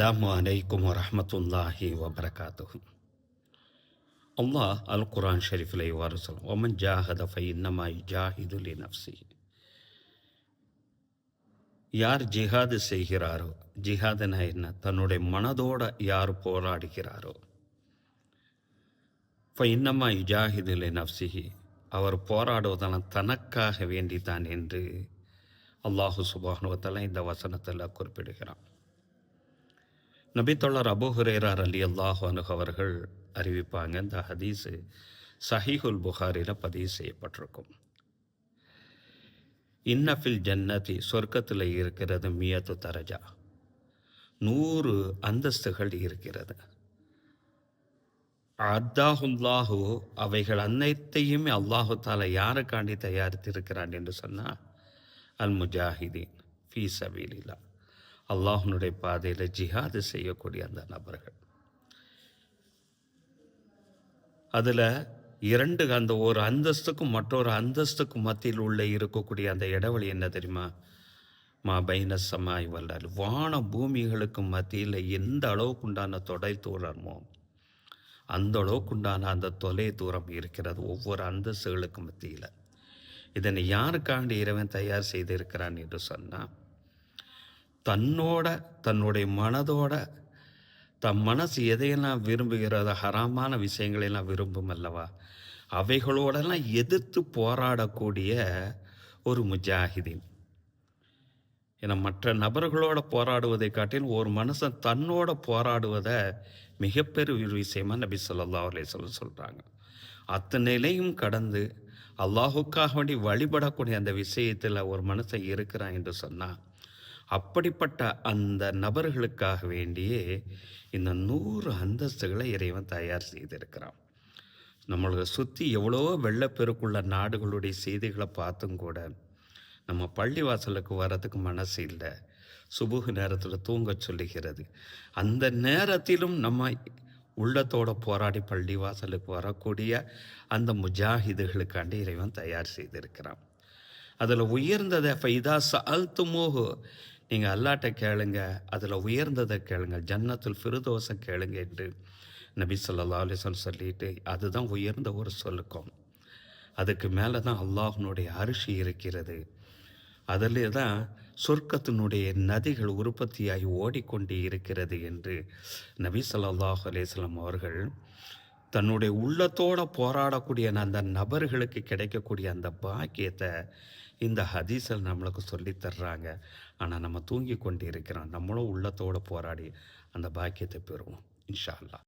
அஸ்லாம் அலைக்கும் வரமத்துல்லாஹி வபரகாத்து அல்லாஹ் அல் குரான் ஷெரீஃபில் இவ்வாறு சொல்லும் ஒமன் ஜாஹத ஃபை இன்னமாய் ஜாஹிதுலி நப்சி யார் ஜிஹாது செய்கிறாரோ ஜிஹாதுனா என்ன தன்னுடைய மனதோட யார் போராடுகிறாரோ ஃபை இன்னமாய் ஜாஹிதுலி நப்சிஹி அவர் போராடுவதெல்லாம் தனக்காக வேண்டித்தான் என்று அல்லாஹு சுபானுவத்தெல்லாம் இந்த வசனத்தில் குறிப்பிடுகிறான். நபித்தொள்ளர் அபுஹுரேரார் அலி அல்லாஹு அவர்கள் அறிவிப்பாங்க இந்த ஹதீஸு சஹீஹுல் புகாரில் பதிவு செய்யப்பட்டிருக்கும். இன்னஃபில் ஜன்னதி சொர்க்கத்தில் இருக்கிறது மியத்து தரஜா. நூறு அந்தஸ்துகள் இருக்கிறது. அத்தாஹுல்லாஹு அவைகள் அனைத்தையுமே அல்லாஹு தாலா யாருக்காண்டி தயாரித்திருக்கிறான்? என்று சொன்னால் அல் முஜாஹிதீன் ஃபீ சபீலிலா அல்லாஹனுடைய பாதையில் ஜிஹாது செய்யக்கூடிய அந்த நபர்கள். அதில் இரண்டு அந்த ஒரு அந்தஸ்துக்கும் மற்றொரு அந்தஸ்துக்கும் மத்தியில் உள்ள இருக்கக்கூடிய அந்த இடைவெளி என்ன தெரியுமா? மா பைனசமாய் வல்லால் வான பூமிகளுக்கும் மத்தியில் எந்த அளவுக்கு உண்டான தொடை தூரமோ அந்த அளவுக்கு உண்டான அந்த தொலை தூரம் இருக்கிறது ஒவ்வொரு அந்தஸ்துகளுக்கும் மத்தியில். இதனை யாருக்காண்டி இறைவன் தயார் செய்திருக்கிறான் என்று சொன்னால் தன்னோட தன்னுடைய மனதோட தம் மனசு எதையெல்லாம் விரும்புகிறதோ ஹராமான விஷயங்களையெல்லாம் விரும்பும் அல்லவா? அவைகளோடெல்லாம் எதிர்த்து போராடக்கூடிய ஒரு முஜாஹிதீன். ஏன்னா மற்ற நபர்களோட போராடுவதை காட்டிலும் ஒரு மனுஷன் தன்னோட போராடுவதை மிகப்பெரிய ஒரு விஷயமா நபி சொல்லா அலே சொல்ல சொல்கிறாங்க அத்தனையிலையும் கடந்து அல்லாஹுக்காக வேண்டி வழிபடக்கூடிய அந்த விஷயத்தில் ஒரு மனுஷன் இருக்கிறான் என்று சொன்னால் அப்படிப்பட்ட அந்த நபர்களுக்காக வேண்டியே இந்த நூறு அந்தஸ்துகளை இறைவன் தயார் செய்திருக்கிறான். நம்மளை சுற்றி எவ்வளோ வெள்ளப்பெருக்குள்ள நாடுகளுடைய செய்திகளை பார்த்தும் கூட நம்ம பள்ளிவாசலுக்கு வர்றதுக்கு மனசு இல்லை. சுபுகு நேரத்தில் தூங்க சொல்லுகிறது. அந்த நேரத்திலும் நம்ம உள்ளத்தோட போராடி பள்ளிவாசலுக்கு வரக்கூடிய அந்த முஜாஹிதுகளுக்காண்டி இறைவன் தயார் செய்திருக்கிறான். அதில் உயர்ந்ததை ஃபைதா சால்த்துமோஹு நீங்கள் அல்லாட்ட கேளுங்க அதில் உயர்ந்ததை கேளுங்க ஜன்னத்தில் ஃபிருதோசை கேளுங்க என்று நபி சொல்லா அலிசன் சொல்லிட்டு அதுதான் உயர்ந்த ஒரு சொல்லுக்கும். அதுக்கு மேலே தான் அல்லாஹினுடைய அரிசி இருக்கிறது. அதிலே தான் சொர்க்கத்தினுடைய நதிகள் உற்பத்தியாகி ஓடிக்கொண்டு இருக்கிறது என்று நபி சொல்லாஹ் அலேஸ்லாம் அவர்கள் தன்னுடைய உள்ளத்தோடு போராடக்கூடிய அந்த நபர்களுக்கு கிடைக்கக்கூடிய அந்த பாக்கியத்தை இந்த ஹதீஸில் நம்மளுக்கு சொல்லி தர்றாங்க. ஆனால் நம்ம தூங்கி கொண்டு இருக்கிறோம் நம்மளும் உள்ளத்தோடு போராடி அந்த பாக்கியத்தை பெறுவோம். இன்ஷா அல்லா